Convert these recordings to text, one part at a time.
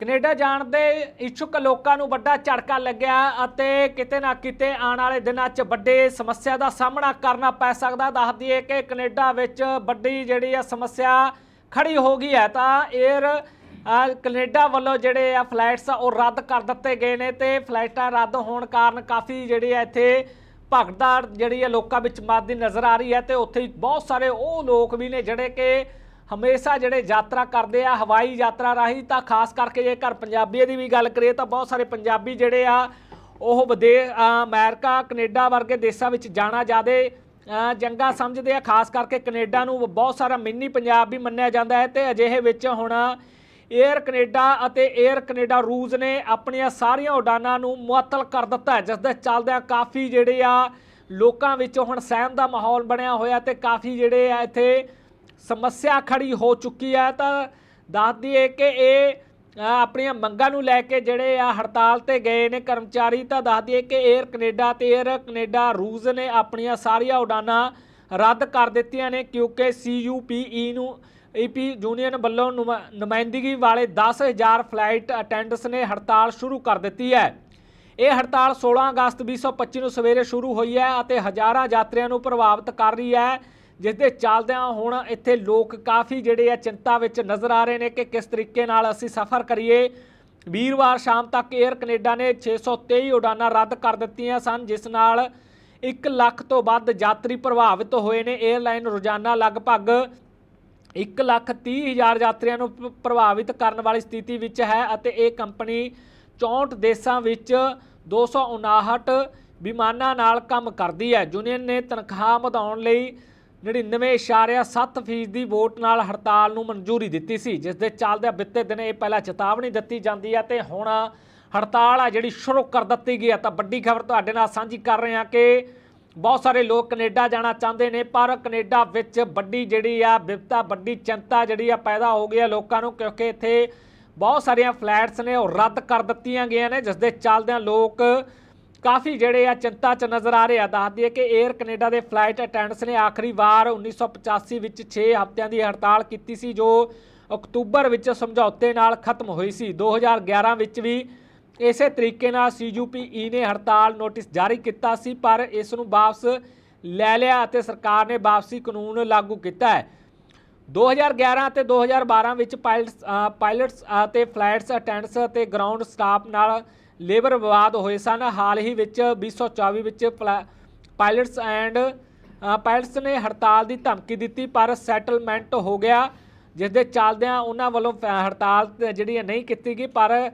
Canada ਜਾਣ ਦੇ ਇੱਛੁਕ ਲੋਕਾਂ ਨੂੰ ਵੱਡਾ ਝਟਕਾ ਲੱਗਿਆ ਅਤੇ ਕਿਤੇ ਨਾ ਕਿਤੇ ਆਉਣ ਵਾਲੇ ਦਿਨਾਂ 'ਚ ਵੱਡੇ ਸਮੱਸਿਆ ਦਾ ਸਾਹਮਣਾ ਕਰਨਾ ਪੈ ਸਕਦਾ। ਦੱਸ ਦਈਏ ਕਿ ਕੈਨੇਡਾ ਵਿੱਚ ਵੱਡੀ ਜਿਹੜੀ ਆ ਸਮੱਸਿਆ ਖੜੀ ਹੋ ਗਈ ਹੈ ਤਾਂ 에ਅਰ ਕੈਨੇਡਾ ਵੱਲੋਂ ਜਿਹੜੇ ਆ ਫਲਾਈਟਸ ਆ ਉਹ ਰੱਦ ਕਰ ਦਿੱਤੇ ਗਏ ਨੇ ਤੇ ਫਲਾਈਟਾਂ ਰੱਦ ਹੋਣ ਕਾਰਨ ਕਾਫੀ ਜਿਹੜੇ ਆ ਇੱਥੇ ਭਗਦੜ ਜਿਹੜੀ ਆ ਲੋਕਾਂ ਵਿੱਚ ਮਾਦੀ ਨਜ਼ਰ ਆ ਰਹੀ ਹੈ ਤੇ ਉੱਥੇ ਬਹੁਤ ਸਾਰੇ ਉਹ ਲੋਕ ਵੀ ਨੇ ਜਿਹੜੇ ਕਿ ਹਮੇਸ਼ਾ ਜਿਹੜੇ ਯਾਤਰਾ ਕਰਦੇ ਆ, ਹਵਾਈ ਯਾਤਰਾ ਰਾਹੀਂ ਤਾਂ ਖਾਸ ਕਰਕੇ ਜੇਕਰ ਪੰਜਾਬੀਆਂ ਦੀ ਵੀ ਗੱਲ ਕਰੀਏ ਤਾਂ ਬਹੁਤ ਸਾਰੇ ਪੰਜਾਬੀ ਜਿਹੜੇ ਆ, ਉਹ ਵਿਦੇਸ਼ ਅਮਰੀਕਾ, ਕੈਨੇਡਾ ਵਰਗੇ ਦੇਸ਼ਾਂ ਵਿੱਚ ਜਾਣਾ ਜ਼ਿਆਦੇ ਜੰਗਾ ਸਮਝਦੇ ਆ, ਖਾਸ ਕਰਕੇ ਕੈਨੇਡਾ ਨੂੰ ਬਹੁਤ ਸਾਰਾ ਮਿੰਨੀ ਪੰਜਾਬ ਵੀ ਮੰਨਿਆ ਜਾਂਦਾ ਹੈ ਤੇ ਅਜਿਹੇ ਵਿੱਚ ਹੁਣ 에ਅਰ ਕੈਨੇਡਾ ਅਤੇ 에ਅਰ ਕੈਨੇਡਾ ਰੂਜ਼ ਨੇ ਆਪਣੀਆਂ ਸਾਰੀਆਂ ਉਡਾਨਾਂ ਨੂੰ ਮੁਅੱਤਲ ਕਰ ਦਿੱਤਾ ਜਿਸ ਦੇ ਚੱਲਦਿਆਂ ਕਾਫੀ ਜਿਹੜੇ ਆ, ਲੋਕਾਂ ਵਿੱਚ ਹੁਣ ਸਹਿਮ ਦਾ ਮਾਹੌਲ ਬਣਿਆ ਹੋਇਆ ਤੇ ਕਾਫੀ ਜਿਹੜੇ ਆ ਇੱਥੇ ਸਮੱਸਿਆ ਖੜੀ ਹੋ ਚੁੱਕੀ ਹੈ, ਤਾਂ ਦੱਸ ਦਈਏ ਕਿ ਇਹ ਆਪਣੀਆਂ ਮੰਗਾਂ ਨੂੰ ਲੈ ਕੇ ਜਿਹੜੇ ਆ ਹੜਤਾਲ ਤੇ ਗਏ ਨੇ ਕਰਮਚਾਰੀ, ਤਾਂ ਦੱਸ ਦਈਏ ਕਿ 에ਅਰ ਕੈਨੇਡਾ ਤੇ 에ਅਰ ਕੈਨੇਡਾ ਰੂਜ਼ ਨੇ ਆਪਣੀਆਂ ਸਾਰੀਆਂ ਉਡਾਨਾਂ ਰੱਦ ਕਰ ਦਿੱਤੀਆਂ ਨੇ, ਕਿਉਂਕਿ CUPE ਨੂੰ ਈਪੀ ਯੂਨੀਅਨ ਵੱਲੋਂ ਨੁਮਾ- ਨੁਮਾਇੰਦਗੀ ਵਾਲੇ 10000 ਫਲਾਈਟ ਅਟੈਂਡੈਂਟਸ ਨੇ ਹੜਤਾਲ ਸ਼ੁਰੂ ਕਰ ਦਿੱਤੀ ਹੈ। ਇਹ ਹੜਤਾਲ 16 ਅਗਸਤ 2025 ਨੂੰ ਸਵੇਰੇ ਸ਼ੁਰੂ ਹੋਈ ਹੈ ਅਤੇ ਹਜ਼ਾਰਾਂ ਯਾਤਰੀਆਂ ਨੂੰ ਪ੍ਰਭਾਵਿਤ ਕਰ ਰਹੀ ਹੈ। ਜਿਸ ਦੇ ਚੱਲਦਿਆਂ ਹੁਣ ਇੱਥੇ ਲੋਕ ਕਾਫੀ ਜਿਹੜੇ ਆ ਚਿੰਤਾ ਵਿੱਚ ਨਜ਼ਰ ਆ ਰਹੇ ਨੇ ਕਿ ਕਿਸ ਤਰੀਕੇ ਨਾਲ ਅਸੀਂ ਸਫ਼ਰ ਕਰੀਏ। ਵੀਰਵਾਰ ਸ਼ਾਮ ਤੱਕ 에ਅਰ ਕੈਨੇਡਾ ਨੇ 623 ਉਡਾਨਾਂ ਰੱਦ ਕਰ ਦਿੱਤੀਆਂ ਸਨ, ਜਿਸ ਨਾਲ 1 ਲੱਖ ਤੋਂ ਵੱਧ ਯਾਤਰੀ ਪ੍ਰਭਾਵਿਤ ਹੋਏ ਨੇ। 에ਅਰਲਾਈਨ ਰੋਜ਼ਾਨਾ ਲਗਭਗ 1 ਲੱਖ 30 ਹਜ਼ਾਰ ਯਾਤਰੀਆਂ ਨੂੰ ਪ੍ਰਭਾਵਿਤ ਕਰਨ ਵਾਲੀ ਸਥਿਤੀ ਵਿੱਚ ਹੈ ਅਤੇ ਇਹ ਕੰਪਨੀ 64 ਦੇਸ਼ਾਂ ਵਿੱਚ 259 ਵਿਮਾਨਾਂ ਨਾਲ ਕੰਮ ਕਰਦੀ ਹੈ। ਯੂਨੀਅਨ ਨੇ ਤਨਖਾਹ ਵਧਾਉਣ ਲਈ 99.7% ਫੀਸਦੀ ਵੋਟ ਨਾਲ ਹੜਤਾਲ ਨੂੰ ਮਨਜ਼ੂਰੀ ਦਿੱਤੀ ਸੀ, ਜਿਸ ਦੇ ਚੱਲਦਿਆਂ ਬਿੱਤੇ ਦਿਨ ਇਹ ਪਹਿਲਾਂ ਚੇਤਾਵਨੀ ਦਿੱਤੀ ਜਾਂਦੀ ਹੈ ਤੇ ਹੁਣ ਹੜਤਾਲ ਆ ਜਿਹੜੀ ਸ਼ੁਰੂ ਕਰ ਦਿੱਤੀ ਗਈ ਹੈ। ਤਾਂ ਵੱਡੀ ਖਬਰ ਤੁਹਾਡੇ ਨਾਲ ਸਾਂਝੀ ਕਰ ਰਹੇ ਹਾਂ ਕਿ ਬਹੁਤ ਸਾਰੇ ਲੋਕ ਕੈਨੇਡਾ ਜਾਣਾ ਚਾਹੁੰਦੇ ਨੇ, ਪਰ ਕੈਨੇਡਾ ਵਿੱਚ ਵੱਡੀ ਜਿਹੜੀ ਆ ਵਿਪਤਾ ਵੱਡੀ ਚਿੰਤਾ ਜਿਹੜੀ ਆ ਪੈਦਾ ਹੋ ਗਈ ਆ ਲੋਕਾਂ ਨੂੰ, ਕਿਉਂਕਿ ਇੱਥੇ ਬਹੁਤ ਸਾਰੀਆਂ ਫਲੈਟਸ ਨੇ ਉਹ ਰੱਦ ਕਰ ਦਿੱਤੀਆਂ ਗਈਆਂ ਨੇ, ਜਿਸ ਦੇ ਚੱਲਦਿਆਂ ਲੋਕ ਕਾਫੀ ਜਿਹੜੇ ਆ ਚਿੰਤਾ 'ਚ ਨਜ਼ਰ ਆ ਰਹੇ ਆ ਦੱਸਦੀ ਹੈ ਕਿ 에ਅਰ ਕੈਨੇਡਾ ਦੇ ਫਲਾਈਟ ਅਟੈਂਡੈਂਟਸ ਨੇ ਆਖਰੀ ਵਾਰ 1985 ਵਿੱਚ 6 ਹਫ਼ਤਿਆਂ ਦੀ ਹੜਤਾਲ ਕੀਤੀ ਸੀ, ਜੋ ਅਕਤੂਬਰ ਵਿੱਚ ਸਮਝੌਤੇ ਨਾਲ ਖਤਮ ਹੋਈ ਸੀ। 2011 ਵਿੱਚ ਵੀ ਇਸੇ ਤਰੀਕੇ ਨਾਲ CUPE ਨੇ ਹੜਤਾਲ ਨੋਟਿਸ ਜਾਰੀ ਕੀਤਾ ਸੀ, ਪਰ ਇਸ ਨੂੰ ਵਾਪਸ ਲੈ ਲਿਆ ਅਤੇ ਸਰਕਾਰ ਨੇ ਵਾਪਸੀ ਕਾਨੂੰਨ ਲਾਗੂ ਕੀਤਾ ਹੈ। 2011 ਅਤੇ 2012 ਵਿੱਚ ਪਾਇਲਟਸ ਪਾਇਲਟਸ ਅਤੇ ਫਲਾਈਟਸ ਅਟੈਂਡੈਂਟਸ ਅਤੇ ਗਰਾਊਂਡ ਸਟਾਫ ਨਾਲ ਲੇਬਰ ਵਿਵਾਦ ਹੋਏ ਸਨ। ਹਾਲ ਹੀ ਵਿੱਚ 2024 ਵਿੱਚ ਪਲਾ- ਪਾਇਲਟਸ ਐਂਡ ਪਾਇਲਟਸ ਨੇ ਹੜਤਾਲ ਦੀ ਧਮਕੀ ਦਿੱਤੀ, ਪਰ ਸੈਟਲਮੈਂਟ ਹੋ ਗਿਆ ਜਿਸ ਦੇ ਚੱਲਦਿਆਂ ਉਹਨਾਂ ਵੱਲੋਂ ਫ- ਹੜਤਾਲ ਜਿਹੜੀ ਹੈ ਨਹੀਂ ਕੀਤੀ ਗਈ, ਪਰ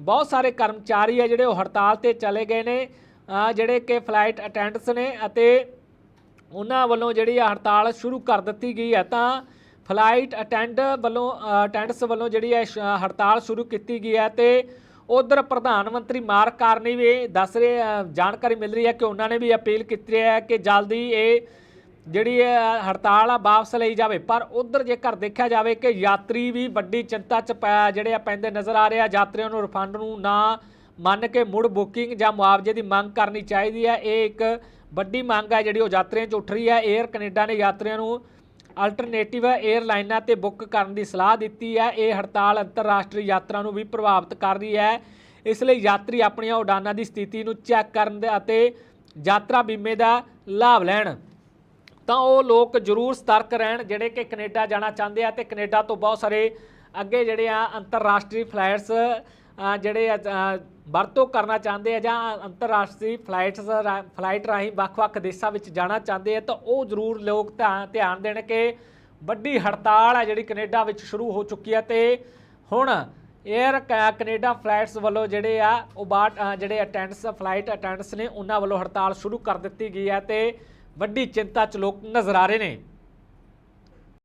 ਬਹੁਤ ਸਾਰੇ ਕਰਮਚਾਰੀ ਆ ਜਿਹੜੇ ਉਹ ਹੜਤਾਲ ਤੇ ਚਲੇ ਗਏ ਨੇ ਜਿਹੜੇ ਕਿ ਫਲਾਈਟ ਅਟੈਂਡੈਂਟਸ ਨੇ ਅਤੇ ਉਹਨਾਂ ਵੱਲੋਂ ਜਿਹੜੀ ਆ ਹੜਤਾਲ ਸ਼ੁਰੂ ਕਰ ਦਿੱਤੀ ਗਈ ਹੈ। ਤਾਂ ਫਲਾਈਟ ਅਟੈਂਡ ਵੱਲੋਂ ਅਟੈਂਡੈਂਟਸ ਵੱਲੋਂ ਜਿਹੜੀ ਹੈ ਸ਼- ਹੜਤਾਲ ਸ਼ੁਰੂ ਕੀਤੀ ਗਈ ਹੈ ਤੇ ਉਧਰ ਪ੍ਰਧਾਨ ਮੰਤਰੀ ਮਾਰਕ ਕਾਰਨੀ ਵੀ ਇਹ ਦੱਸ ਰਹੇ ਜਾਣਕਾਰੀ ਮਿਲ ਰਹੀ ਹੈ ਕਿ ਉਹਨਾਂ ਨੇ ਵੀ ਅਪੀਲ ਕੀਤੀ ਹੈ ਕਿ ਜਲਦੀ ਇਹ ਜਿਹੜੀ ਹੜਤਾਲ ਆ, ਵਾਪਸ ਲਈ ਜਾਵੇ। ਪਰ ਉਧਰ ਜੇਕਰ ਦੇਖਿਆ ਜਾਵੇ ਕਿ ਯਾਤਰੀ ਵੀ ਵੱਡੀ ਚਿੰਤਾ ਚ ਪੈ, ਜਿਹੜੇ ਆ ਪੈਂਦੇ ਨਜ਼ਰ ਆ ਰਹੇ ਆ, ਯਾਤਰੀਆਂ ਨੂੰ ਰਿਫੰਡ ਨੂੰ ਨਾ ਮੰਨ ਕੇ ਮੁੜ ਬੁਕਿੰਗ ਜਾਂ ਮੁਆਵਜ਼ੇ ਦੀ ਮੰਗ ਕਰਨੀ ਚਾਹੀਦੀ ਹੈ। ਇਹ ਇੱਕ ਵੱਡੀ ਮੰਗ ਹੈ ਜਿਹੜੀ ਉਹ ਯਾਤਰੀਆਂ 'ਚ ਉੱਠ ਰਹੀ ਹੈ। 에ਅਰ ਕੈਨੇਡਾ ਨੇ ਯਾਤਰੀਆਂ ਨੂੰ ਅਲਟਰਨੇਟਿਵ 에ਅਰਲਾਈਨਾਂ ਤੇ ਬੁੱਕ ਕਰਨ ਦੀ ਸਲਾਹ ਦਿੱਤੀ ਹੈ। ਇਹ ਹੜਤਾਲ ਅੰਤਰਰਾਸ਼ਟਰੀ ਯਾਤਰਾ ਨੂੰ ਵੀ ਪ੍ਰਭਾਵਿਤ ਕਰ ਰਹੀ ਹੈ। ਇਸ ਲਈ ਯਾਤਰੀ ਆਪਣੀਆਂ ਉਡਾਨਾਂ ਦੀ ਸਥਿਤੀ ਨੂੰ ਚੈੱਕ ਕਰਨ ਦੇ ਅਤੇ ਯਾਤਰਾ ਬੀਮੇ ਦਾ ਲਾਭ ਲੈਣ। ਤਾਂ ਉਹ ਲੋਕ ਜ਼ਰੂਰ ਸਤਰਕ ਰਹਿਣ, ਜਿਹੜੇ ਕਿ ਕੈਨੇਡਾ ਜਾਣਾ ਚਾਹੁੰਦੇ ਆ ਤੇ ਕੈਨੇਡਾ ਤੋਂ ਬਹੁਤ ਸਾਰੇ ਅੱਗੇ ਜਿਹੜੇ ਆ ਅੰਤਰਰਾਸ਼ਟਰੀ ਫਲਾਈਟਸ ਜਿਹੜੇ ਵਰਤੋਂ ਕਰਨਾ ਚਾਹੁੰਦੇ ਆ ਜਾਂ ਅੰਤਰਰਾਸ਼ਟਰੀ ਫਲਾਈਟਸ ਰਾ- ਫਲਾਈਟ ਰਾਹੀਂ ਵੱਖ-ਵੱਖ ਦੇਸ਼ਾਂ ਵਿੱਚ ਜਾਣਾ ਚਾਹੁੰਦੇ ਆ, ਤਾਂ ਉਹ ਜ਼ਰੂਰ ਲੋਕ ਧਿਆਨ ਧਿਆਨ ਦੇਣ ਕਿ ਵੱਡੀ ਹੜਤਾਲ ਹੈ ਜਿਹੜੀ ਕੈਨੇਡਾ ਵਿੱਚ ਸ਼ੁਰੂ ਹੋ ਚੁੱਕੀ ਹੈ ਤੇ ਹੁਣ 에ਅਰ ਕੈਨੇਡਾ ਫਲਾਈਟਸ ਵੱਲੋਂ ਜਿਹੜੇ ਆ, ਉਹ ਬਾਟ ਜਿਹੜੇ ਅਟੈਂਡਸ ਫਲਾਈਟ ਅਟੈਂਡਸ ਨੇ, ਉਹਨਾਂ ਵੱਲੋਂ ਹੜਤਾਲ ਸ਼ੁਰੂ ਕਰ ਦਿੱਤੀ ਗਈ ਹੈ ਤੇ ਵੱਡੀ ਚਿੰਤਾ 'ਚ ਲੋਕ ਨਜ਼ਰ ਆ ਰਹੇ ਨੇ।